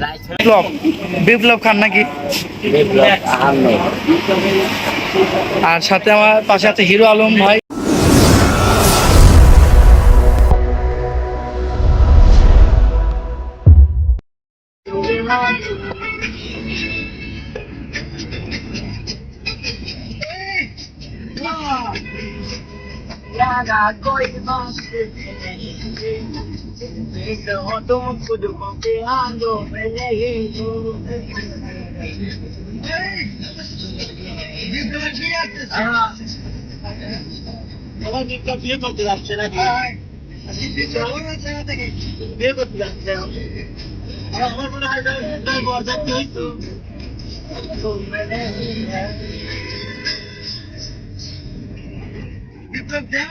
বিপ্লব। বিপ্লব খান নাকি? আর সাথে আমার পাশে আছে হিরো আলম ভাই। আমার বিপ্লব বিয়ে করতে যাচ্ছে নাকি বিয়ে করতে যাচ্ছে আমার মনে হয় তাই বরযাত্রী হইতো বিপ্লব দেও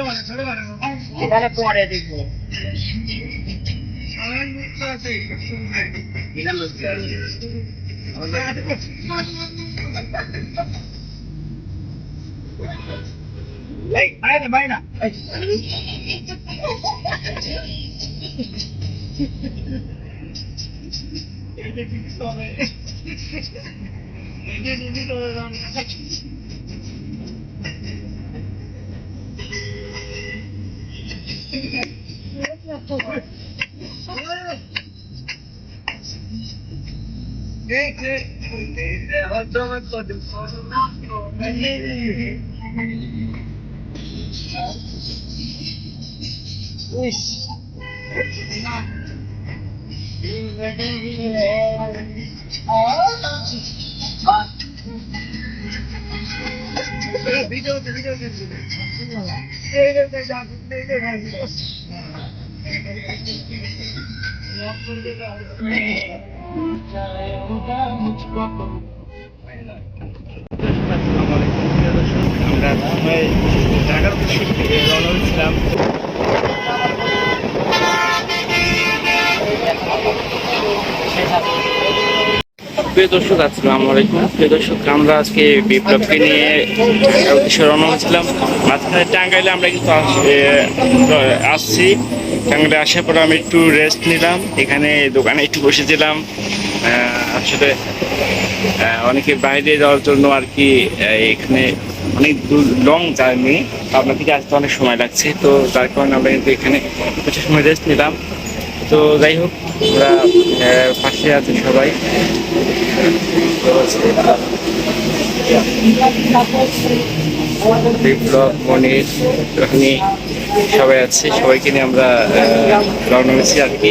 মানে ছোট মানে এখানে পরে দেখব আমার মুখ আছে দিলাম হচ্ছে। এই বাইরে বাইরে এটা কি করে এটা কি করে Ish. ভিডিও ভিডিও আমরা ঢাকার উদ্দেশ্যে রওনা হয়েছিলাম প্রিয় দর্শক, আসসালামু আলাইকুম। প্রিয় দর্শক, আমরা আজকে বিপ্লবকে নিয়ে উদ্দেশ্যে রওনা হয়েছিলাম। মাঝখানে টাঙ্গাইলে আমরা কিন্তু আসছি। টাঙ্গাইলে আসার পর আমি একটু রেস্ট নিলাম। এখানে দোকানে একটু বসেছিলাম। আসলে অনেকে বাইরে যাওয়ার জন্য আর কি এখানে অনেক দূর লং জার্নি আপনার থেকে আসতে অনেক সময় লাগছে। তো যার কারণে আমরা কিন্তু এখানে কিছু সময় রেস্ট নিলাম। তো যাই হোক, আমরা পাশে আছি সবাই। বিপ্লব, মনির, রোহিণী, সবাই আছে। সবাইকে নিয়ে আমরা রওনা হয়েছি আর কি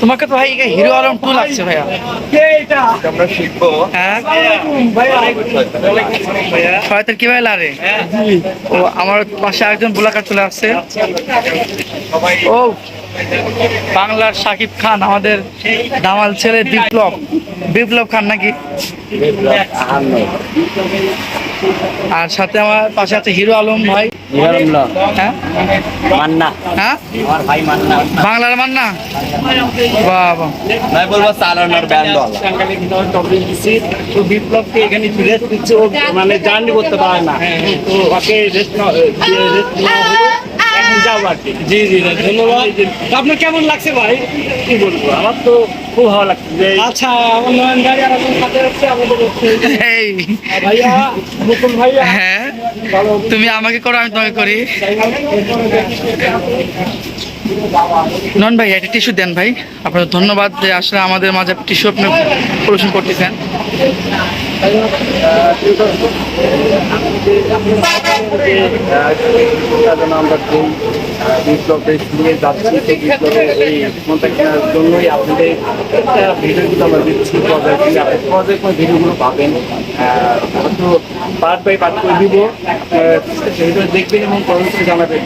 তোমাকে তো ভাই হিরো আলম টু লাগছে ভাইয়া। আমরা শিখব। হ্যাঁ। শয়তান কি ভাই লারে? ও আমার পাশে একজন বুলাকার চলে আসছে। ও বাংলার সাকিব খান আমাদের দামাল ছেলে বিপ্লব। বিপ্লব খান নাকি? আর সাথে আমার পাশে আছে হিরো আলম ভাই। হ্যাঁ? মান্না। হ্যাঁ? মান্না। বাংলার মান্না? বাবা। বলব চালানোর ব্যান্ড তো বিপ্লবকে এখানে রেস্ট দিচ্ছে ও মানে জার্নি করতে পারে না। তো ওকে রেস্ট জি জি ধন্যবাদ। আপনার কেমন লাগছে ভাই? কি বলব আমার তো খুব ভালো লাগছে আচ্ছা আমার নয়ন গাড়ি আর সাথে হচ্ছে আমাদের ভাইয়া মুকুল ভাইয়া। হ্যাঁ? তুমি আমাকে করো আমি তোমাকে করি। নন ভাই, একটা টিস্যু দেন ভাই। আপনার ধন্যবাদ যে আসলে আমাদের মাঝে টিস্যু আপনি পরিবেশন করতেছেন। যেই বিপ্লবের পাবেন বাই পার্ট করে দিব। ভিডিও দেখবেন এবং পরবর্তীতে জানাবেন।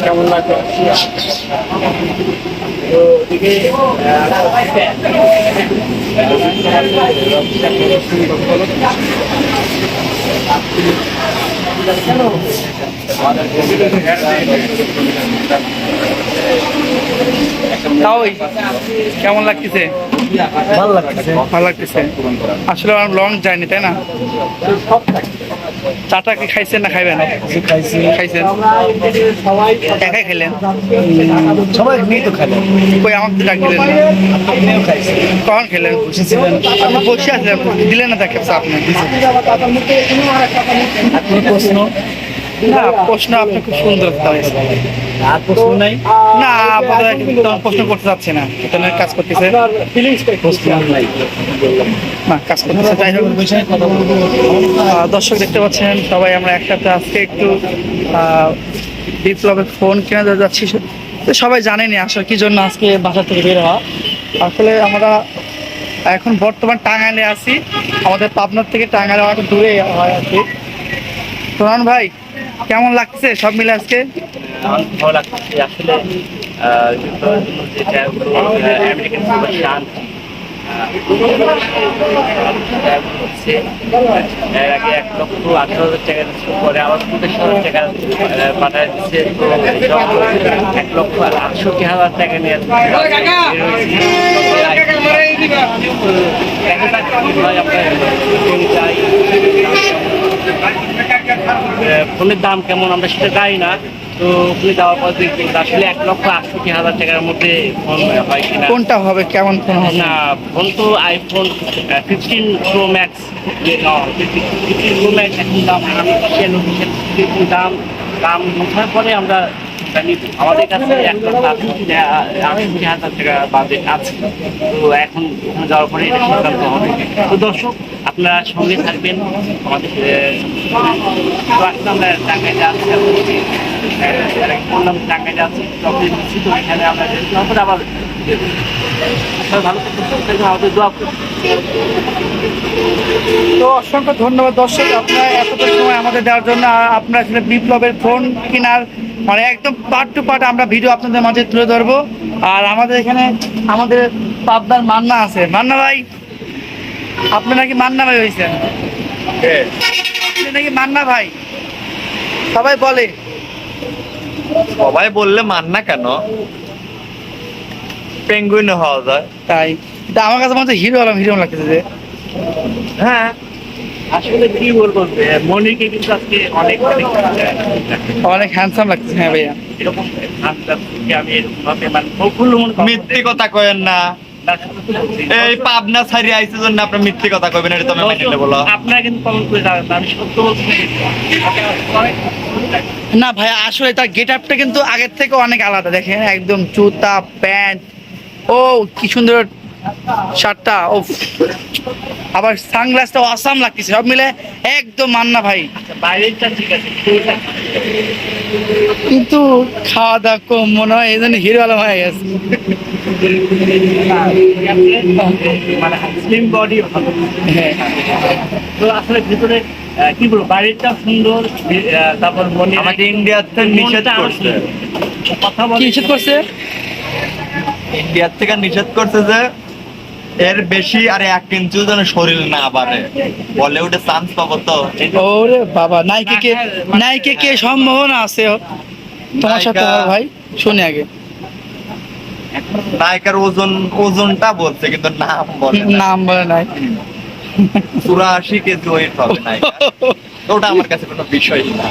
কেমন লাগবে তো এদিকে তাও কেমন লাগতেছে? ভালো লাগছে ভালো লাগতেছে। আসলে লং জার্নি তাই না? চাটা কি খাইছেন না খাইবেন? খাইছি। খাইছেন? একাই খেলেন? সবাই নিয়ে তো খেলেন। কই আমাকে ডাক দিলেন কখন খেলেন? আপনি বসে আছিলেন দিলেন না তাকে আপনি প্রশ্ন? না প্রশ্ন আপনি খুব সুন্দর আর প্রশ্ন নাই? না আপাতত প্রশ্ন করতে যাচ্ছে না। কাজ করতেছে। প্রশ্ন নাই। না কাজ করতেছে। যাই হোক দর্শক দেখতে পাচ্ছেন সবাই আমরা একসাথে আজকে একটু বিপ্লবের ফোন কিনে যাচ্ছি। সবাই জানেনি আসলে কি জন্য আজকে বাসা থেকে বের হওয়া। আসলে আমরা এখন বর্তমান টাঙ্গাইলে আছি। আমাদের পাবনার থেকে টাঙ্গাইলে অনেক দূরে হয় আর কি। সোনান ভাই, কেমন লাগছে সব মিলে আজকে? ভালো লাগছে। আসলে আমেরিকান শান্তি। এর আগে এক লক্ষ আঠারো হাজার টাকা দিচ্ছিল পরে আবার টাকা পাঠায় দিচ্ছে এক লক্ষ আটষট্টি হাজার টাকা নিয়ে ফোনের দাম কেমন আমরা সেটা জানি না। তো ওখানে যাওয়ার পর দেখবেন আসলে এক লক্ষ আটষট্টি হাজার টাকার মধ্যে ফোন হয় কিনা। কোনটা হবে? কেমন ফোন হবে? না ফোন তো iPhone fifteen pro max fifteen pro max এখন দাম দাম। দাম ওঠার পরে আমরা আমাদের কাছে এক হাজার টাকা বাজেট আছে। তো এখন ওখানে যাওয়ার পরে এটা সিদ্ধান্ত হবে। তো দর্শক আপনারা সঙ্গে থাকবেন। আমাদের আহ, তো আমরা টাঙ্গাই যাচ্ছি বললাম তো অসংখ্য ধন্যবাদ দর্শক আপনারা এতটা সময় আমাদের দেওয়ার জন্য। আপনারা বিপ্লবের ফোন কেনার মানে একদম পার্ট টু পার্ট আমরা ভিডিও আপনাদের মাঝে তুলে ধরবো। আর আমাদের এখানে আমাদের পাবদার মান্না আছে। মান্না ভাই আপনি নাকি মান্না ভাই হয়েছেন? আপনি নাকি মান্না ভাই? সবাই বলে। সবাই বললে মান্না কেন? পেঙ্গুইন হওয়া যায়। তাই। আমার কাছে মনে হচ্ছে হিরো আলম হিরো লাগতেছে যে। হ্যাঁ। আসলে কি বলব মনিকে কিন্তু আজকে অনেক অনেক অনেক হ্যান্ডসাম লাগতেছে হ্যাঁ ভাইয়া। এরকম ঠান্ডা আমি এরকম ভাবে মানে। মিথ্যে কথা কয়েন না। এই পাবনা ছাড়ি আইছে জন্য আপনার মিথ্যে কথা কইবেন এটা তুমি মেনে বলো। আপনারা কিন্তু কমেন্ট করে জানাবেন আমি সত্য বলছি। না ভাই আসলে তার গেট আপটা কিন্তু আগের থেকে অনেক আলাদা দেখেন একদম জুতা প্যান্ট। ও কি সুন্দর শার্টটা ও আবার সানগ্লাসটা আসাম লাগতেছে সব মিলে একদম মান্না ভাই। বাইরেরটা ঠিক আছে কিন্তু খাওয়া দাওয়া কম মনে হয় এই জন্য হিরো আলম হয়ে গেছে। মানে স্লিম বডি ভালো। হ্যাঁ। তো আসলে ভিতরে কি বলব বাড়িটা সুন্দর তারপর মনে আমাকে ইন্ডিয়াতে নিষেধ করছে। কথা বলে নিষেধ করছে? ইন্ডিয়ার থেকে নিষেধ করছে যে এর বেশি আর এক ইঞ্চি যেন শরীর না বাড়ে। বলিউডে চান্স পাবো তো? ওরে বাবা নাইকে কে নাইকে কে সম্ভাবনা আছে তোমার সাথে ভাই শুনি আগে। নায়িকার ওজন ওজনটা বলছে কিন্তু নাম বলে নাম বলে নাই। চুরাশি কেজি ওয়েট হবে নায়িকা। ওটা আমার কাছে কোনো বিষয়ই না।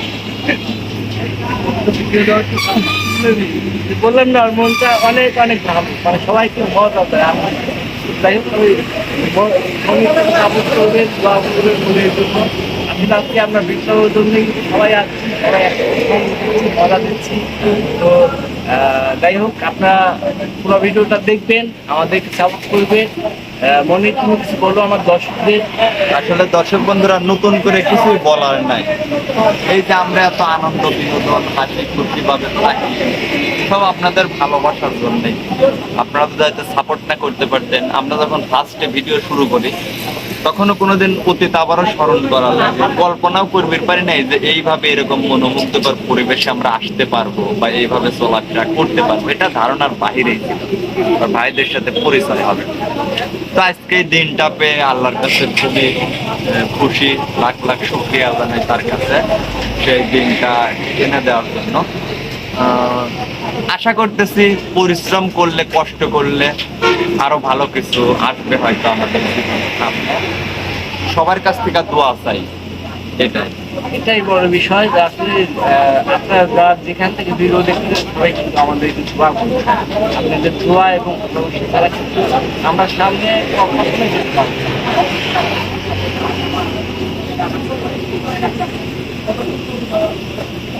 বললাম না মনটা অনেক অনেক ভালো। মানে সবাইকে মজা দেয় আমার যাই হোক সাপোর্ট করবেন জন্য। আমি আজকে আমরা বিপ্লবের জন্যই সবাই আসছি, সবাই দিচ্ছি। তো যাই হোক, আপনারা পুরো ভিডিওটা দেখবেন, আমাদেরকে সাপোর্ট করবেন। আহ, মনে তুমি বলো আমার দর্শকদের? আসলে দর্শক বন্ধুরা নতুন করে কিছুই বলার নাই। এই যে আমরা এত আনন্দ বিনোদন হাসি খুশি ভাবে থাকি সব আপনাদের ভালোবাসার জন্যই। আপনারা তো যাতে সাপোর্ট না করতে পারতেন। আমরা যখন ফার্স্টে ভিডিও শুরু করি তখনও কোনোদিন অতীত আবারও স্মরণ করা লাগে। কল্পনাও করবে পারি নাই যে এইভাবে এরকম মনোমুগ্ধকর পরিবেশে আমরা আসতে পারব বা এইভাবে চলাফেরা করতে পারব। এটা ধারণার বাহিরেই ছিল। ভাইদের সাথে পরিচয় হবে। তো আজকে দিনটা পেয়ে আল্লাহর কাছে খুবই খুশি, লাখ লাখ শুক্রিয়া জানাই তার কাছে সেই দিনটা এনে দেওয়ার জন্য। আশা করতেছি পরিশ্রম করলে, কষ্ট করলে আরও ভালো কিছু আসবে হয়তো আমাদের সবার কাছ থেকে দোয়া চাই। এটাই বড় বিষয় যে আসলে আপনার যা যেখান থেকে ভিডিও দেখতে সবাই কিন্তু আমাদের কিছু বা করছে আপনাদের ধোয়া এবং তারা কিন্তু আমরা সামনে যেতে পারব।